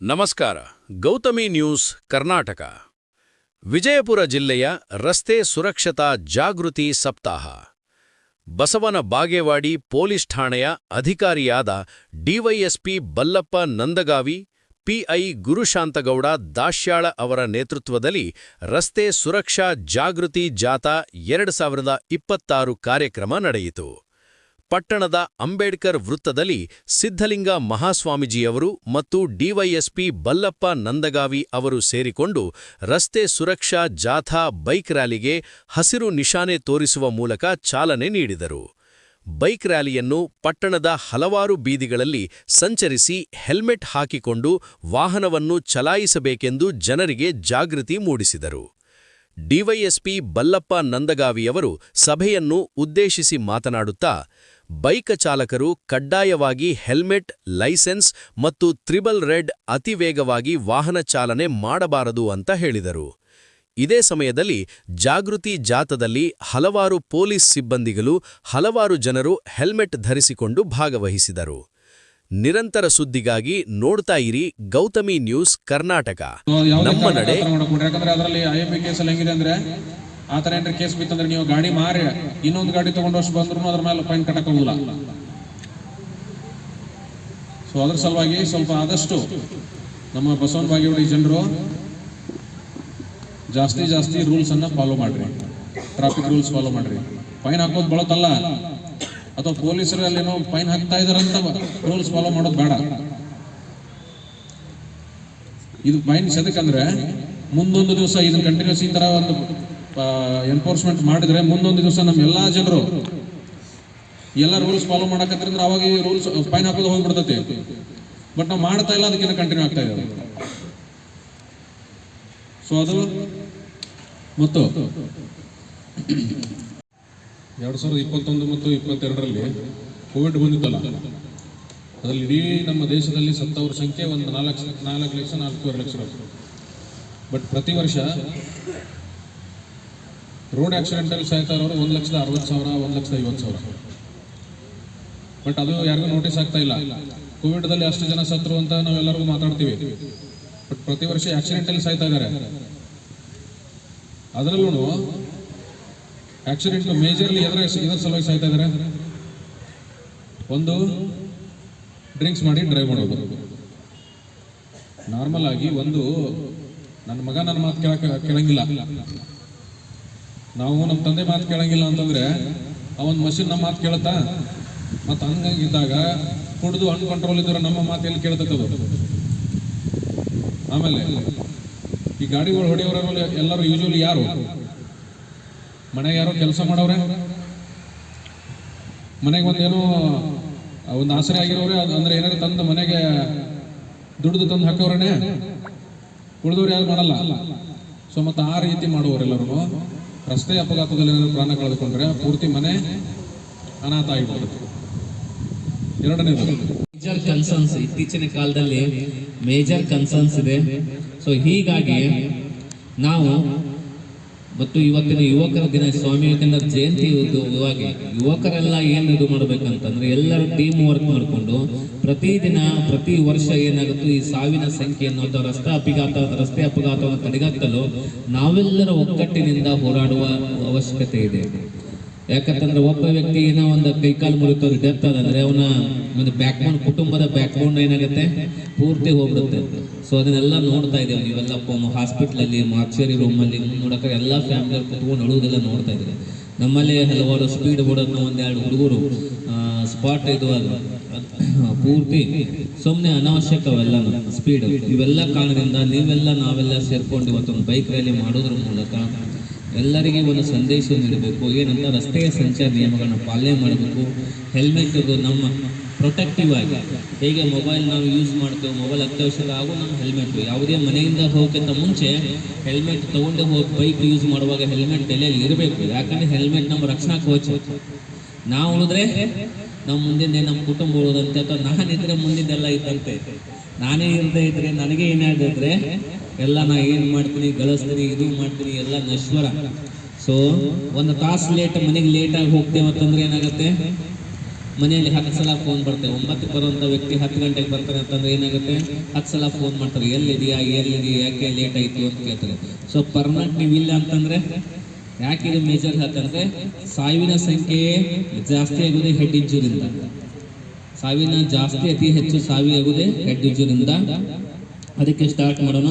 ನಮಸ್ಕಾರ, ಗೌತಮಿ ನ್ಯೂಸ್, ಕರ್ನಾಟಕ. ವಿಜಯಪುರ ಜಿಲ್ಲೆಯ ರಸ್ತೆ ಸುರಕ್ಷತಾ ಜಾಗೃತಿ ಸಪ್ತಾಹ. ಬಸವನ ಬಾಗೇವಾಡಿ ಪೊಲೀಸ್ ಠಾಣೆಯ ಅಧಿಕಾರಿಯಾದ ಡಿವೈಎಸ್ಪಿ ಬಲ್ಲಪ್ಪ ನಂದಗಾವಿ ಪಿಐ ಗುರುಶಾಂತಗೌಡ ದಾಶ್ಯಾಳ ಅವರ ನೇತೃತ್ವದಲ್ಲಿ ರಸ್ತೆ ಸುರಕ್ಷಾ ಜಾಗೃತಿ ಜಾಥಾ ಎರಡು ಸಾವಿರದ ಇಪ್ಪತ್ತಾರು ಕಾರ್ಯಕ್ರಮ ನಡೆಯಿತು. ಪಟ್ಟಣದ ಅಂಬೇಡ್ಕರ್ ವೃತ್ತದಲ್ಲಿ ಸಿದ್ಧಲಿಂಗ ಮಹಾಸ್ವಾಮೀಜಿಯವರು ಮತ್ತು ಡಿವೈಎಸ್ಪಿ ಬಲ್ಲಪ್ಪ ನಂದಗಾವಿ ಅವರು ಸೇರಿಕೊಂಡು ರಸ್ತೆ ಸುರಕ್ಷಾ ಜಾಥಾ ಬೈಕ್ ರ್ಯಾಲಿಗೆ ಹಸಿರು ನಿಶಾನೆ ತೋರಿಸುವ ಮೂಲಕ ಚಾಲನೆ ನೀಡಿದರು. ಬೈಕ್ ರ್ಯಾಲಿಯನ್ನು ಪಟ್ಟಣದ ಹಲವಾರು ಬೀದಿಗಳಲ್ಲಿ ಸಂಚರಿಸಿ ಹೆಲ್ಮೆಟ್ ಹಾಕಿಕೊಂಡು ವಾಹನವನ್ನು ಚಲಾಯಿಸಬೇಕೆಂದು ಜನರಿಗೆ ಜಾಗೃತಿ ಮೂಡಿಸಿದರು. ಡಿವೈಎಸ್ಪಿ ಬಲ್ಲಪ್ಪ ನಂದಗಾವಿಯವರು ಸಭೆಯನ್ನು ಉದ್ದೇಶಿಸಿ ಮಾತನಾಡುತ್ತಾ ಬೈಕ್ ಚಾಲಕರು ಕಡ್ಡಾಯವಾಗಿ ಹೆಲ್ಮೆಟ್ ಲೈಸೆನ್ಸ್ ಮತ್ತು ತ್ರಿಬಲ್ ರೆಡ್ ಅತಿವೇಗವಾಗಿ ವಾಹನ ಚಾಲನೆ ಮಾಡಬಾರದು ಅಂತ ಹೇಳಿದರು. ಇದೇ ಸಮಯದಲ್ಲಿ ಜಾಗೃತಿ ಜಾಥದಲ್ಲಿ ಹಲವಾರು ಪೊಲೀಸ್ ಸಿಬ್ಬಂದಿಗಳು ಹಲವಾರು ಜನರು ಹೆಲ್ಮೆಟ್ ಧರಿಸಿಕೊಂಡು ಭಾಗವಹಿಸಿದರು. ನಿರಂತರ ಸುದ್ದಿಗಾಗಿ ನೋಡ್ತಾ ಇರಿ ಗೌತಮಿ ನ್ಯೂಸ್ ಕರ್ನಾಟಕ. ನಮ್ಮ ನಡೆ ಆ ಥರ ಏನಾರ ಕೇಸ್ ಬಿತ್ತಂದ್ರೆ ನೀವು ಗಾಡಿ ಮಾರಿ, ಇನ್ನೊಂದು ಗಾಡಿ ತಗೊಂಡು ಅಷ್ಟು ಬಂದ್ರು ಅದ್ರ ಮೇಲೆ ಫೈನ್ ಕಟ್ಟಕ್ ಹೋಗಲ್ಲ ಸೊ ಅದ್ರ ಸಲುವಾಗಿ ಸ್ವಲ್ಪ ಆದಷ್ಟು ನಮ್ಮ ಬಸವನ ಬಾಗೇವಾಡಿ ಜನರು ಜಾಸ್ತಿ ಜಾಸ್ತಿ ರೂಲ್ಸ್ ಅನ್ನ ಫಾಲೋ ಮಾಡ್ರಿ. ಟ್ರಾಫಿಕ್ ರೂಲ್ಸ್ ಫಾಲೋ ಮಾಡ್ರಿ. ಫೈನ್ ಹಾಕೋದು ಬಳತಲ್ಲ. ಅಥವಾ ಪೊಲೀಸರಲ್ಲಿ ಏನೋ ಫೈನ್ ಹಾಕ್ತಾ ಇದಾರಂತ ರೂಲ್ಸ್ ಫಾಲೋ ಮಾಡೋದು ಬೇಡ. ಇದು ಫೈನ್ ಸದಕ್ಕಂದ್ರೆ ಮುಂದೊಂದು ದಿವಸ ಇದನ್ನ ಕಂಟಿನ್ಯೂಸ್ ಈ ತರ ಒಂದು ಎನ್ಫೋರ್ಸ್ಮೆಂಟ್ ಮಾಡಿದ್ರೆ ಮುಂದೊಂದು ದಿವಸ ನಮ್ಮ ಎಲ್ಲ ಜನರು ಎಲ್ಲ ರೂಲ್ಸ್ ಫಾಲೋ ಮಾಡಕತ್ತಂದ್ರೆ ಅವಾಗ ಈ ರೂಲ್ಸ್ ಫೈನ್ ಹಾಕೋದು ಹೋಗ್ಬಿಡ್ತೈತಿ. ಬಟ್ ನಾವು ಮಾಡ್ತಾ ಇಲ್ಲ, ಅದಕ್ಕಿಂತ ಕಂಟಿನ್ಯೂ ಆಗ್ತಾ ಇದೆ ಸೊ ಅದು ಮತ್ತು ಎರಡು ಸಾವಿರದ ಇಪ್ಪತ್ತೊಂದು ಮತ್ತು ಇಪ್ಪತ್ತೆರಡರಲ್ಲಿ ಕೋವಿಡ್ ಬಂದಿತ್ತಲ್ಲ? ಅದರಲ್ಲಿ ಇಡೀ ನಮ್ಮ ದೇಶದಲ್ಲಿ ಸತ್ತವರ ಸಂಖ್ಯೆ ಒಂದು ನಾಲ್ಕು ನಾಲ್ಕು ಲಕ್ಷ, ನಾಲ್ಕೂವರೆ ಲಕ್ಷ ಬಟ್ ಪ್ರತಿ ವರ್ಷ ರೋಡ್ ಆಕ್ಸಿಡೆಂಟಲ್ಲಿ ಸಾಯ್ತಾ ಇರೋರು ಒಂದು ಲಕ್ಷದ ಅರವತ್ತು ಸಾವಿರ, ಒಂದು ಲಕ್ಷದ ಐವತ್ತು ಸಾವಿರ. ಬಟ್ ಅದು ಯಾರಿಗೂ ನೋಟಿಸ್ ಆಗ್ತಾ ಇಲ್ಲ. ಕೋವಿಡ್ದಲ್ಲಿ ಅಷ್ಟು ಜನ ಸತ್ರು ಅಂತ ನಾವೆಲ್ಲರಿಗೂ ಮಾತಾಡ್ತೀವಿ. ಬಟ್ ಪ್ರತಿ ವರ್ಷ ಆಕ್ಸಿಡೆಂಟಲ್ಲಿ ಸಾಯ್ತಾ ಇದ್ದಾರೆ. ಅದರಲ್ಲೂ ಆಕ್ಸಿಡೆಂಟ್ ಮೇಜರ್ಲಿ ಎದುರ ಇದರ ಸಲುವಾಗಿ ಸಾಯ್ತಾ ಇದ್ದಾರೆ. ಒಂದು ಡ್ರಿಂಕ್ಸ್ ಮಾಡಿ ಡ್ರೈವ್ ಮಾಡೋದು. ನಾರ್ಮಲ್ ಆಗಿ ಒಂದು, ನನ್ನ ಮಗ ನನ್ನ ಮಾತು ಕೇಳಕ್ಕೆ ಕೇಳಂಗಿಲ್ಲ. ನಾವು ನಮ್ಮ ತಂದೆ ಮಾತು ಕೇಳಂಗಿಲ್ಲ ಅಂತಂದ್ರೆ, ಅವನ್ ಮಷಿನ್ ನಮ್ಮ ಮಾತು ಕೇಳುತ್ತಾ? ಮತ್ತು ಹಂಗಿದ್ದಾಗ ಕುಡಿದು ಅನ್ಕಂಟ್ರೋಲ್ ಇದ್ರೆ ನಮ್ಮ ಮಾತು ಎಲ್ಲಿ ಕೇಳ್ತಕ್ಕದು? ಆಮೇಲೆ ಈ ಗಾಡಿಗಳು ಹೊಡೆಯೋರಲ್ಲಿ ಎಲ್ಲರೂ ಯೂಶಲಿ ಯಾರು? ಮನೆಗೆ ಯಾರೋ ಕೆಲಸ ಮಾಡೋರೆ? ಮನೆಗೆ ಒಂದೇನೋ ಒಂದು ಆಸರೆ ಆಗಿರೋರೆ, ಅದ್- ಅಂದ್ರೆ ಏನಾದ್ರು ತಂದು ಮನೆಗೆ ದುಡ್ದು ತಂದು ಹಾಕೋರೇನೆ? ಉಳಿದವ್ರು ಯಾರು ಮಾಡಲ್ಲ. ಸೊ ಮತ್ತೆ ಆ ರೀತಿ ಮಾಡುವವರೆಲ್ಲರೂ ರಸ್ತೆ ಅಪಘಾತದಲ್ಲಿ ಏನಾದರೂ ಪ್ರಾಣ ಕಳೆದುಕೊಂಡ್ರೆ ಪೂರ್ತಿ ಮನೆ ಅನಾಥ ಆಗಿಬಿಡುತ್ತೆ. ಎರಡನೇದು. ಮೇಜರ್ ಕನ್ಸರ್ನ್ಸ್ ಇತ್ತೀಚಿನ ಕಾಲದಲ್ಲಿ ಮೇಜರ್ ಕನ್ಸರ್ನ್ಸ್ ಇದೆ. ಸೊ ಹೀಗಾಗಿ ನಾವು ಮತ್ತು ಇವತ್ತಿನ ಯುವಕರ ದಿನ ಸ್ವಾಮಿ ವಿವೇಕಾನಂದ ಜಯಂತಿ ಇವಾಗ ಯುವಕರೆಲ್ಲ ಏನು ಇದು ಮಾಡ್ಬೇಕಂತಂದ್ರೆ ಎಲ್ಲರೂ ಟೀಮ್ ವರ್ಕ್ ಮಾಡಿಕೊಂಡು ಪ್ರತಿದಿನ ಪ್ರತಿ ವರ್ಷ ಏನಾಗುತ್ತೋ ಈ ಸಾವಿನ ಸಂಖ್ಯೆಯನ್ನು ಅಥವಾ ರಸ್ತೆ ಅಪಘಾತ, ರಸ್ತೆ ಅಪಘಾತವನ್ನು ತಡೆಗಟ್ಟಲು ನಾವೆಲ್ಲರ ಒಗ್ಗಟ್ಟಿನಿಂದ ಹೋರಾಡುವ ಅವಶ್ಯಕತೆ ಇದೆ. ಯಾಕಂತಂದ್ರೆ ಒಬ್ಬ ವ್ಯಕ್ತಿ ಏನೋ ಒಂದು ಕೈಕಾಲು ಮುರಿತವ್ರು ಡೆತ್ ಅದಂದ್ರೆ ಅವನ ಒಂದು ಬ್ಯಾಕ್ ಬೋನ್ ಕುಟುಂಬದ ಬ್ಯಾಕ್ ಬೋನ್ ಏನಾಗುತ್ತೆ? ಪೂರ್ತಿ ಹೋಗ್ಬಿಡುತ್ತೆ. ಸೊ ಅದನ್ನೆಲ್ಲ ನೋಡ್ತಾ ಇದ್ದೇವೆ. ನೀವೆಲ್ಲ ಹಾಸ್ಪಿಟ್ಲ್ ಅಲ್ಲಿ ಮಾರ್ಚರಿ ರೂಮ್ ಅಲ್ಲಿ ನೋಡಕ್ಕೆ ಎಲ್ಲ ಫ್ಯಾಮಿಲಿ ಕುತ್ಕೊಂಡು ಅಳುವುದೆಲ್ಲ ನೋಡ್ತಾ ಇದ್ದಾರೆ. ನಮ್ಮಲ್ಲಿ ಹಲವಾರು ಸ್ಪೀಡ್ ಬೋರ್ಡನ್ನು ಒಂದೆರಡು ಹುಡುಗರು ಸ್ಪಾಟ್ ಇದು ಅದು. ಪೂರ್ತಿ ಸುಮ್ಮನೆ ಅನಾವಶ್ಯಕ ಅವೆಲ್ಲ ಸ್ಪೀಡ್ ಇವೆಲ್ಲ ಕಾರಣದಿಂದ ನೀವೆಲ್ಲ ನಾವೆಲ್ಲ ಸೇರ್ಕೊಂಡು ಇವತ್ತೊಂದು ಬೈಕ್ ರ್ಯಾಲಿ ಮಾಡೋದ್ರ ಮೂಲಕ ಎಲ್ಲರಿಗೆ ಒಂದು ಸಂದೇಶ ನೀಡಬೇಕು. ಏನಂತ ರಸ್ತೆಯ ಸಂಚಾರ ನಿಯಮಗಳನ್ನು ಪಾಲನೆ ಮಾಡಬೇಕು. ಹೆಲ್ಮೆಟ್ ನಮ್ಮ ಪ್ರೊಟೆಕ್ಟಿವ್ ಆಗಿ. ಹೇಗೆ ಮೊಬೈಲ್ ನಾವು ಯೂಸ್ ಮಾಡ್ತೇವೆ ಮೊಬೈಲ್ ಅತ್ಯವಶ್ಯಕ ಹಾಗೂ ನಮ್ಮ ಹೆಲ್ಮೆಟ್ ಯಾವುದೇ ಮನೆಯಿಂದ ಹೋಗೋಕ್ಕಿಂತ ಮುಂಚೆ ಹೆಲ್ಮೆಟ್ ತಗೊಂಡು ಹೋಗಿ ಬೈಕ್ ಯೂಸ್ ಮಾಡುವಾಗ ಹೆಲ್ಮೆಟ್ ತಲೆಯಲ್ಲಿ ಇರಬೇಕು. ಯಾಕಂದ್ರೆ ಹೆಲ್ಮೆಟ್ ನಮ್ಮ ರಕ್ಷಣಾ ಕವಚ ನಾವು ಉಳಿದ್ರೆ ನಮ್ಮ ಮುಂದಿನ ನಮ್ಮ ಕುಟುಂಬ ಉಳಿದಂತೆ ಅಥವಾ ನಾನಿದ್ರೆ ಮುಂದಿದ್ದೆಲ್ಲ ಇದ್ದಂತೆ. ನಾನೇ ಇಲ್ಲದೆ ಇದ್ರೆ ನನಗೆ ಏನಾಗಿದ್ರೆ ಎಲ್ಲ ನಾ ಏನು ಮಾಡ್ತೀನಿ, ಗಳಿಸ್ತೀನಿ, ಇದು ಮಾಡ್ತೀನಿ, ಎಲ್ಲ ನಶ್ವರ. ಸೊ ಒಂದು ತಾಸು ಲೇಟ್ ಮನೆಗೆ ಲೇಟಾಗಿ ಹೋಗ್ತೇವೆ ಅಂತಂದ್ರೆ ಏನಾಗುತ್ತೆ? ಮನೆಯಲ್ಲಿ ಹತ್ತು ಸಲ ಫೋನ್ ಬರ್ತೇವೆ. ಒಂಬತ್ತು ಬರುವಂಥ ವ್ಯಕ್ತಿ ಹತ್ತು ಗಂಟೆಗೆ ಬರ್ತಾರೆ ಅಂತಂದ್ರೆ ಏನಾಗುತ್ತೆ? ಹತ್ತು ಸಲ ಫೋನ್ ಮಾಡ್ತಾರೆ. ಎಲ್ಲಿದೆಯಾ ಎಲ್ಲಿದೆಯಾ, ಯಾಕೆ ಲೇಟ್ ಆಯಿತು ಅಂತ ಕೇಳ್ತಾರೆ. ಸೊ ಪರ್ಮನೆಂಟ್ ನೀವು ಇಲ್ಲ ಅಂತಂದ್ರೆ, ಯಾಕೆ ಇದು ಮೇಜರ್ ಅಂತಂದ್ರೆ ಸಾವಿನ ಸಂಖ್ಯೆ ಜಾಸ್ತಿ ಆಗುದೇ ಹೆಡ್ ಇಂಜೂರಿಂದ ಸಾವಿನ ಜಾಸ್ತಿ ಅತಿ ಹೆಚ್ಚು ಸಾವಿ ಆಗುದೇ ಹೆಡ್ ಇಂಜೂರಿಂದ ಅದಕ್ಕೆ ಸ್ಟಾರ್ಟ್ ಮಾಡೋಣ.